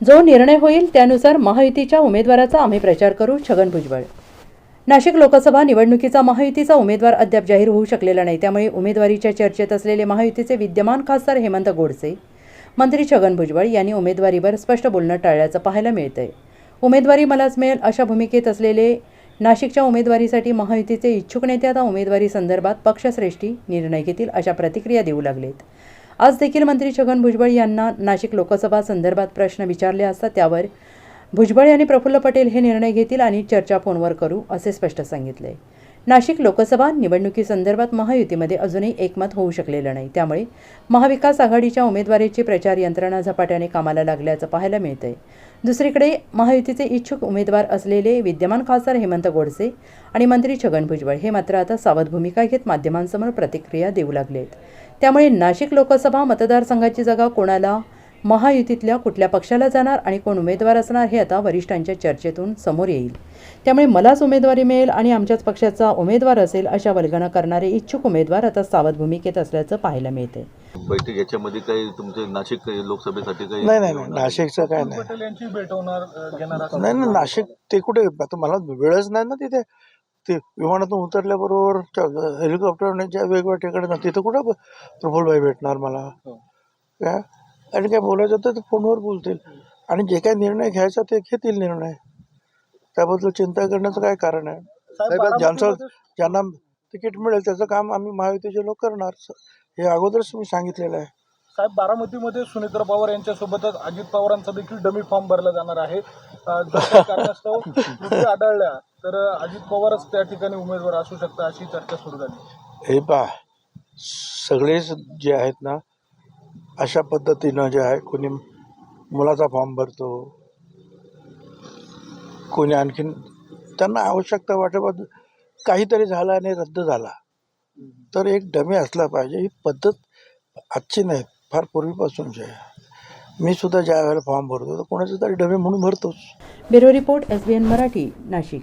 जो निर्णय होईल त्यानुसार महायुतीच्या उमेदवाराचा आम्ही प्रचार करू छगन भुजबळ. नाशिक लोकसभा निवडणुकीचा महायुतीचा उमेदवार अद्याप जाहीर होऊ शकलेला नाही. त्यामुळे उमेदवारीच्या चर्चेत असलेले महायुतीचे विद्यमान खासदार हेमंत गोडसे मंत्री छगन भुजबळ यांनी उमेदवारीवर स्पष्ट बोलणं टाळल्याचं पाहायला मिळतंय. उमेदवारी मलाच मिळेल अशा भूमिकेत असलेले नाशिकच्या उमेदवारीसाठी महायुतीचे इच्छुक नेते आता उमेदवारी संदर्भात पक्षश्रेष्ठी निर्णय घेतील अशा प्रतिक्रिया देऊ लागलेत. आज देखील मंत्री छगन भुजबळ यांना नाशिक लोकसभा संदर्भात प्रश्न विचारले असता त्यावर भुजबळ यांनी प्रफुल्ल पटेल हे निर्णय घेतील आणि चर्चा फोनवर करू असे स्पष्ट सांगितले. नाशिक लोकसभा निवडणुकीसंदर्भात महायुतीमध्ये अजूनही एकमत होऊ शकलेलं नाही. त्यामुळे महाविकास आघाडीच्या उमेदवारीची प्रचार यंत्रणा झपाट्याने कामाला लागल्याचं पाहायला मिळतंय. दुसरीकडे महायुतीचे इच्छुक उमेदवार असलेले विद्यमान खासदार हेमंत गोडसे आणि मंत्री छगन भुजबळ हे मात्र आता सावध भूमिका घेत माध्यमांसमोर प्रतिक्रिया देऊ लागलेत. त्यामुळे नाशिक लोकसभा मतदारसंघाची जागा कोणाला? महायुतीतल्या कुठल्या पक्षाला जाणार आणि कोण उमेदवार असणार हे आता वरिष्ठांच्या चर्चेतून समोर येईल. त्यामुळे मलाच उमेदवारी मिळेल आणि आमच्याच पक्षाचा उमेदवार असेल अशा वल्गना करणारे इच्छुक उमेदवार आता सावध भूमिकेत असल्याचं पाहायला मिळते बैठक याच्यामध्ये काही तुमचे नाशिक काही लोकसभेसाठी काही नाही नाही नाही. नाशिकचं काय नाही नाशिक ते कुठे? आता मला वेळच नाही ना तिथे. ते विमानातून उतरल्याबरोबर हेलिकॉप्टरने ज्या वेगवेगळ्या ठिकाणी ना तिथं कुठं प्रफुल्लभाई भेटणार मला? हो. काय? आणि काय बोलायचं तर ते फोनवर बोलतील. आणि जे काही निर्णय घ्यायचा ते घेतील निर्णय. त्याबद्दल चिंता करण्याचं काय कारण आहे? साहेब, ज्यांचं ज्यांना तिकीट मिळेल त्याचं काम आम्ही महायुतीचे लोक करणार. हे अगोदरच मी सांगितलेलं आहे. साहेब बारामतीमध्ये सुनेत्रा पवार यांच्यासोबतच अजित पवारांचा देखील डमी फॉर्म भरला जाणार आहे. अ, जर काही कारणास्तव त्रुटी आढळल्या तर अजित पवारच त्या ठिकाणी उमेदवार असू शकतात अशी चर्चा सुरू झाली. हे पा सगळेच जे आहेत ना अशा पद्धतीनं जे आहे कोणी मुलाचा फॉर्म भरतो कोणी आणखीन त्यांना आवश्यकता वाटत काहीतरी झालं आणि रद्द झाला. तर एक डमी असला पाहिजे ही पद्धत आजची नाही फार पूर्वीपासूनची आहे. मी सुद्धा ज्या वेळेला फॉर्म भरतो तर कोणाचे तरी डमे म्हणून भरतोच. Bureau report S B N Marathi Nashik.